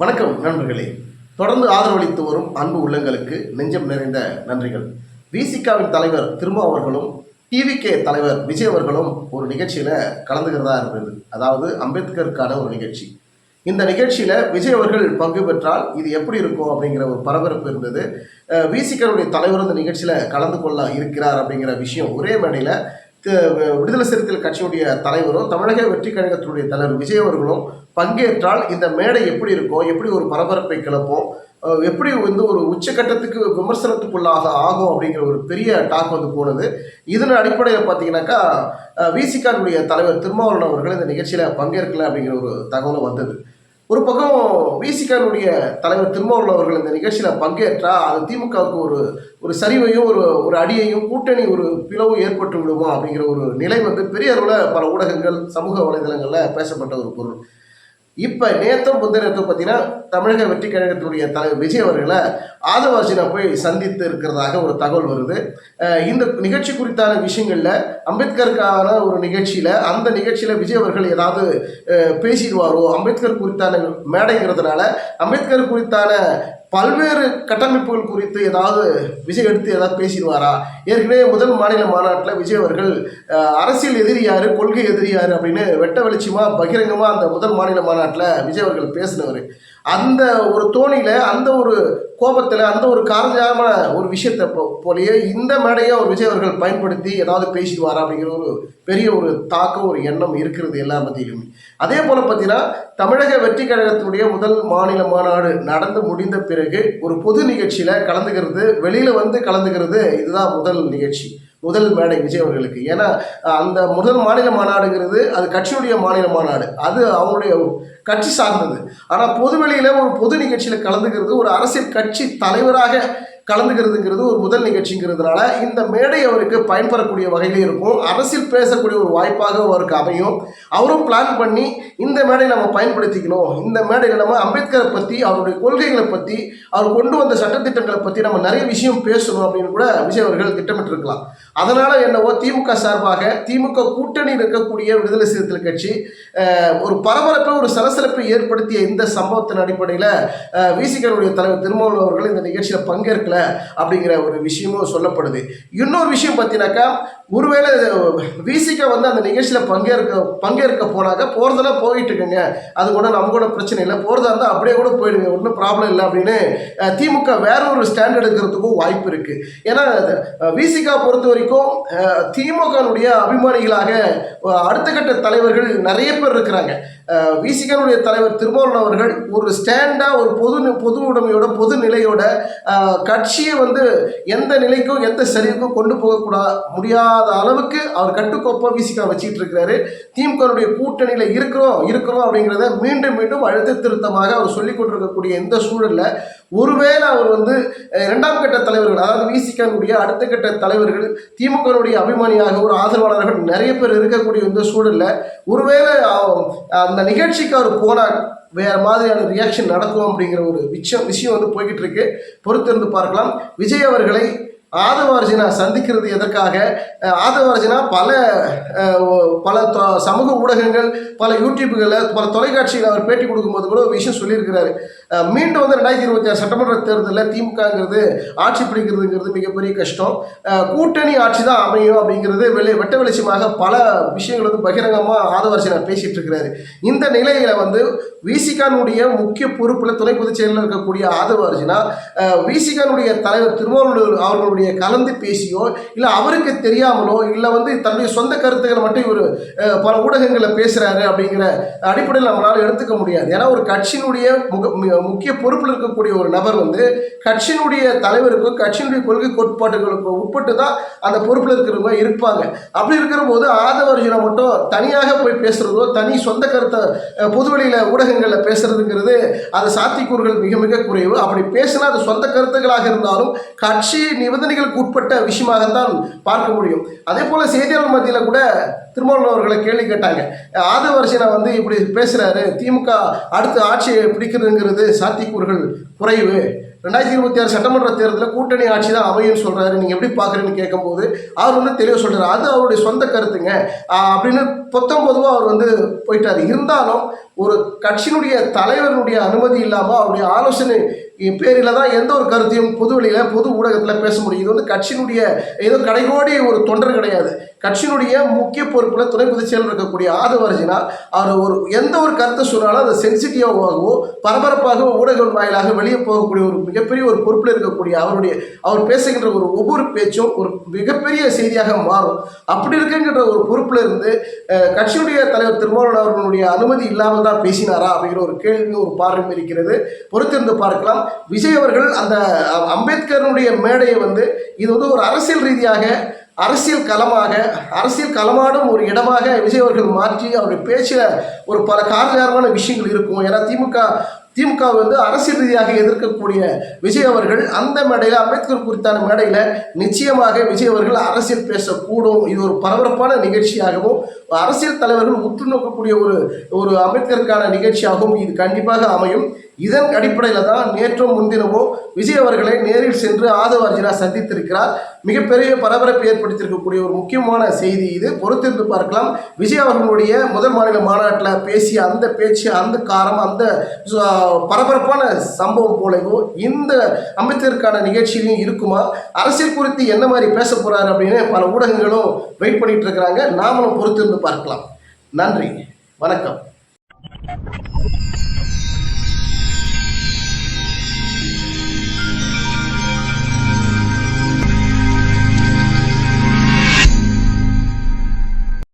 வணக்கம் நண்பர்களே. தொடர்ந்து ஆதரவளித்து வரும் அன்பு உள்ளங்களுக்கு நெஞ்சம் நிறைந்த நன்றிகள். விசிகாவின் தலைவர் திரும்ப அவர்களும் டிவிகே தலைவர் விஜய் அவர்களும் ஒரு நிகழ்ச்சியில் கலந்துக்கிறதா இருந்தது. அதாவது அம்பேத்கருக்கான ஒரு நிகழ்ச்சி. இந்த நிகழ்ச்சியில் விஜய் அவர்கள் பங்கு பெற்றால் இது எப்படி இருக்கும் அப்படிங்கிற ஒரு பரபரப்பு இருந்தது. விசிகருடைய தலைவர் இந்த நிகழ்ச்சியில் கலந்து கொள்ள இருக்கிறார் அப்படிங்கிற விஷயம் ஒரே மேடையில் விடுதலை சிறுத்தைகள் கட்சியுடைய தலைவரும் தமிழக வெற்றி கழகத்தினுடைய தலைவர் விஜய் அவர்களும் பங்கேற்றால் இந்த மேடை எப்படி இருக்கும் எப்படி ஒரு பரபரப்பை கிளப்போம் எப்படி வந்து ஒரு உச்சக்கட்டத்துக்கு விமர்சனத்துக்குள்ளாக ஆகும் அப்படிங்கிற ஒரு பெரிய டாக் வந்து போனது. இதன் அடிப்படையில் பார்த்தீங்கன்னாக்கா விசிகானுடைய தலைவர் திருமாவளவன் அவர்கள் இந்த நிகழ்ச்சியில் பங்கேற்கல அப்படிங்கிற ஒரு தகவலும் வந்தது. ஒரு பக்கம் விசிகனுடைய தலைவர் திருமாவளவன் அவர்கள் இந்த நிகழ்ச்சியில் பங்கேற்றா அது திமுகவுக்கு ஒரு ஒரு சரிவையும் ஒரு ஒரு அடியையும் கூட்டணி ஒரு பிளவும் ஏற்பட்டு விடுமா அப்படிங்கிற ஒரு நிலை வந்து பெரிய அளவில் பல ஊடகங்கள் சமூக வலைதளங்களில் பேசப்பட்ட ஒரு பொருள். இப்போ நேத்தம் புத்தகத்தை பார்த்தீங்கன்னா தமிழக வெற்றி கழகத்தினுடைய தலைவர் விஜய் அவர்களை ஆதவாசினா போய் சந்தித்து இருக்கிறதாக ஒரு தகவல் வருது. இந்த நிகழ்ச்சி குறித்தான விஷயங்களில் அம்பேத்கருக்கான ஒரு நிகழ்ச்சியில் அந்த நிகழ்ச்சியில் விஜய் அவர்கள் ஏதாவது பேசிடுவாரோ? அம்பேத்கர் குறித்தான மேடைங்கிறதுனால அம்பேத்கர் குறித்தான பல்வேறு கட்டமைப்புகள் குறித்து ஏதாவது விஜய் எடுத்து ஏதாவது பேசிடுவாரா? ஏற்கனவே முதல் மாநில மாநாட்டில் விஜய் அவர்கள் அரசியல் எதிரியார் கொள்கை எதிரியார் அப்படின்னு வெட்ட வெளிச்சமாக பகிரங்கமாக அந்த முதல் மாநில மாநாட்டில் விஜய் அவர்கள் பேசினவர். அந்த ஒரு தோணியில் அந்த ஒரு கோபத்தில் அந்த ஒரு காரணமான ஒரு விஷயத்தை போ- போலயே இந்த மேடையை ஒரு விஜய் அவர்கள் பயன்படுத்தி ஏதாவது பேசிடுவாரா அப்படிங்கிற ஒரு பெரிய ஒரு தாக்கம் ஒரு எண்ணம் இருக்கிறது எல்லா மத்தியிலுமே. அதே போல் பார்த்தீங்கன்னா தமிழக வெற்றி கழகத்தினுடைய முதல் மாநில மாநாடு நடந்து முடிந்த பிறகு ஒரு பொது நிகழ்ச்சியில் கலந்துக்கிறது வெளியில் வந்து கலந்துக்கிறது இதுதான் முதல் நிகழ்ச்சி. முதல் மேடை விஜய் அவர்களுக்கு. ஏன்னா அந்த முதல் மாநில மாநாடுங்கிறது அது கட்சியுடைய மாநில மாநாடு. அது அவங்களுடைய கட்சி சார்ந்தது. ஆனால் பொதுவெளியில் ஒரு பொது நிகழ்ச்சியில் கலந்துக்கிறது ஒரு அரசியல் கட்சி தலைவராக கலந்துக்கிறதுங்கிறது ஒரு முதல் நிகழ்ச்சிங்கிறதுனால இந்த மேடை அவருக்கு பயன்பெறக்கூடிய வகையிலே இருக்கும். அரசியல் பேசக்கூடிய ஒரு வாய்ப்பாக அவருக்கு அமையும். அவரும் பிளான் பண்ணி இந்த மேடையை நம்ம பயன்படுத்திக்கணும். இந்த மேடையில் நம்ம அம்பேத்கரை பற்றி அவருடைய கொள்கைகளை பற்றி அவர் கொண்டு வந்த சட்டத்திட்டங்களை பற்றி நம்ம நிறைய விஷயம் பேசணும் அப்படின்னு கூட விஜய் அவர்கள் திட்டமிட்டிருக்கலாம். அதனால் என்னவோ திமுக சார்பாக திமுக கூட்டணியில் இருக்கக்கூடிய விடுதலை சிறுத்தைகள் கட்சி ஒரு பரபரப்பை ஒரு சலசலப்பை ஏற்படுத்திய இந்த சம்பவத்தின் அடிப்படையில் விசிகருடைய தலைவர் திருமாவளவர்கள் அவர்கள் இந்த நிகழ்ச்சியில் பங்கேற்கல. அப்படிங்கிற ஒரு விஷயமும் சொல்லப்படுது. இன்னொரு விஷயம் பார்த்தீங்கன்னாக்கா ஒருவேளை விசிக வந்து அந்த நிகழ்ச்சியில் பங்கேற்க பங்கேற்க போனாக்க போகிறதெல்லாம் போயிட்டு இருக்குங்க அது கூட நம்ம கூட பிரச்சனை இல்லை. போகிறதா இருந்தால் அப்படியே கூட போயிடுங்க. ஒன்றும் ப்ராப்ளம் இல்லை அப்படின்னு திமுக வேற ஒரு ஸ்டாண்ட் எடுக்கிறதுக்கும் வாய்ப்பு இருக்குது ஏன்னா விசிகா பொறுத்த வரைக்கும் திமுகனுடைய அபிமானிகளாக அடுத்த கட்ட தலைவர்கள் நிறைய பேர் இருக்கிறாங்க. விசிகனுடைய தலைவர் திருமாவளவன் அவர்கள் ஒரு ஸ்டாண்டாக ஒரு பொது நி- பொது உடைமையோட பொது நிலையோட கட்சி கட்சியை வந்து எந்த நிலைக்கும் எந்த சரிவுக்கும் கொண்டு போகக்கூடா முடியாத அளவுக்கு அவர் கட்டுக்கோப்பாக விசிகா வச்சுட்டு இருக்கிறாரு. திமுகனுடைய கூட்டணியில் இருக்கிறோம் இருக்கிறோம் அப்படிங்கிறத மீண்டும் மீண்டும் அழுத்த திருத்தமாக அவர் சொல்லிக் கொண்டிருக்கக்கூடிய இந்த சூழலில் ஒருவேளை அவர் வந்து இரண்டாம் கட்ட தலைவர்கள் அதாவது விசிகனுடைய அடுத்த கட்ட தலைவர்கள் திமுகனுடைய அபிமானியாக ஒரு ஆதரவாளர்கள் நிறைய பேர் இருக்கக்கூடிய இந்த சூழலில் ஒருவேளை அந்த நிகழ்ச்சிக்கு அவர் போனால் வேறு மாதிரியான ரியாக்ஷன் நடக்கும் அப்படிங்கிற ஒரு விஷயம் விஷயம் வந்து போய்கிட்டு இருக்கு. பொறுத்திருந்து பார்க்கலாம். விஜய் அவர்களை ஆதவார்ஜினா சந்திக்கிறது எதற்காக? ஆதவார்ஜினா பல பல தொ- சமூக ஊடகங்கள் பல யூடியூப்புகளில் பல தொலைக்காட்சியில் அவர் பேட்டி கொடுக்கும்போது கூட ஒரு விஷயம் சொல்லியிருக்கிறாரு. மீண்டும் வந்து ரெண்டாயிரத்தி இருபத்தி ஆறு சட்டமன்ற தேர்தலில் திமுகங்கிறது ஆட்சி பிடிக்கிறதுங்கிறது மிகப்பெரிய கஷ்டம். கூட்டணி ஆட்சி தான் அமையும் அப்படிங்கிறது வெளி வெட்ட வெளிச்சமாக பல விஷயங்கள் வந்து பகிரங்கமாக ஆதவார்ஜினா பேசிட்டு இருக்கிறாரு இந்த நிலையில வந்து விசிகானுடைய முக்கிய பொறுப்பில் துணை பொதுச் செயலில் இருக்கக்கூடிய ஆதவார்ஜினா விசிகானுடைய தலைவர் திருமாவளூர் அவர்களுடைய கலந்து பேசியோ இல்லை அவருக்கு தெரியாமலோ இல்லை வந்து தன்னுடைய சொந்த கருத்துக்களை மட்டும் இவர் பல ஊடகங்களில் பேசுகிறாரு அப்படிங்கிற அடிப்படையில் நம்மளால எடுத்துக்க முடியாது. ஏன்னா ஒரு கட்சியினுடைய முக மு- முக்கிய பொறுப்பில் இருக்கக்கூடிய ஒரு நபர் வந்து கட்சியினுடைய தலைவருக்கும் கட்சியினுடைய கொள்கை கோட்பாடுகளுக்கு உட்பட்டு தான் அந்த பொறுப்பில் இருக்கிறவங்க இருப்பாங்க. அப்படி இருக்கிற போது ஆதவர்ஜனை மட்டும் தனியாக போய் பேசுறதோ தனி சொந்த கருத்தை பொதுவெளியில் ஊடகங்களில் பேசுறதுங்கிறது அது சாத்தியக்கூறுகள் மிக மிக குறைவு. அப்படி பேசினா அது சொந்த கருத்துக்களாக இருந்தாலும் கட்சி நிபந்தனைகளுக்கு உட்பட்ட விஷயமாகத்தான் பார்க்க முடியும். அதே போல் செய்தியாளர் மத்தியில் கூட திருமாவளவன் அவர்களை கேள்வி கேட்டாங்க. ஆதவரிசனை வந்து இப்படி பேசுகிறாரு திமுக அடுத்து ஆட்சியை பிடிக்கிறதுங்கிறது சாத்தியக்கூறுகள் குறைவு. ரெண்டாயிரத்தி இருபத்தி ஆறு சட்டமன்ற தேர்தலில் கூட்டணி ஆட்சி தான் அமையும்னு சொல்கிறாரு நீங்கள் எப்படி பாக்குறீங்கன்னு கேட்கும்போது அவர் வந்து தெளிவாக சொல்கிறார் அது அவருடைய சொந்த கருத்துங்க. அப்படின்னு பொத்தம் பொதுவாக அவர் வந்து போயிட்டார். இருந்தாலும் ஒரு கட்சியினுடைய தலைவருடைய அனுமதி இல்லாமல் அவருடைய ஆலோசனை பேரில் தான் எந்த ஒரு கருத்தையும் பொது வெளியில் பொது ஊடகத்தில் பேச முடியும். இது வந்து கட்சியினுடைய ஏதோ கடைகோடி ஒரு தொண்டர் கிடையாது. கட்சியினுடைய முக்கிய பொறுப்பில் துணை பொதுச் செயலர் இருக்கக்கூடிய ஆதவர்ஜினா அவர் ஒரு எந்த ஒரு கருத்தை சொன்னாலும் அது சென்சிட்டிவாகவோ பரபரப்பாக ஊடகங்கள் வாயிலாக வெளியே போகக்கூடிய ஒரு மிகப்பெரிய ஒரு பொறுப்பில் இருக்கக்கூடிய அவருடைய அவர் பேசுகின்ற ஒரு ஒவ்வொரு பேச்சும் ஒரு மிகப்பெரிய செய்தியாக மாறும். அப்படி இருக்குங்கிற ஒரு பொறுப்பில் இருந்து கட்சியுடைய தலைவர் திருமாவளவன் அவர்களுடைய அனுமதி இல்லாமல் தான் பேசினாரா அப்படிங்கிற ஒரு கேள்வி ஒரு பார்வை இருக்கிறது. பொறுத்திருந்து பார்க்கலாம். விஜய் அவர்கள் அந்த அஹ், அம்பேத்கருடைய மேடையை வந்து இது வந்து ஒரு அரசியல் ரீதியாக அரசியல் களமாக அரசியல் களமாடும் ஒரு இடமாக விஜய் அவர்கள் மாற்றி அவருடைய பேச்சில் ஒரு பல காரசாரமான விஷயங்கள் இருக்கும். ஏன்னா திமுக திமுக வந்து அரசியல் ரீதியாக எதிர்க்கக்கூடிய விஜய் அவர்கள் அந்த மேடையில் அம்பேத்கர் குறித்தான மேடையில் நிச்சயமாக விஜய் அவர்கள் அரசியல் பேசக்கூடும். இது ஒரு பரபரப்பான நிகழ்ச்சியாகவும் அரசியல் தலைவர்கள் உற்று நோக்கக்கூடிய ஒரு ஒரு அம்பேத்கருக்கான நிகழ்ச்சியாகவும் இது கண்டிப்பாக அமையும். இதன் அடிப்படையில் தான் நேற்றும் முன்தினமோ விஜய் அவர்களை நேரில் சென்று ஆதவ அர்ஜுனா சந்தித்திருக்கிறார். மிகப்பெரிய பரபரப்பு ஏற்படுத்தியிருக்கக்கூடிய ஒரு முக்கியமான செய்தி இது. பொறுத்திருந்து பார்க்கலாம். விஜய் அவர்களுடைய முதல் மாநில மாநாட்டில் பேசிய அந்த பேச்சு அந்த காரம் அந்த சு- பரபரப்பான சம்பவம் போலவோ இந்த அம்பேத்கருக்கான நிகழ்ச்சியிலையும் இருக்குமா? அரசியல் குறித்து என்ன மாதிரி பேச போகிறார் அப்படின்னு பல ஊடகங்களும் வெயிட் பண்ணிட்டு இருக்கிறாங்க. நாமளும் பொறுத்திருந்து பார்க்கலாம். நன்றி. வணக்கம்.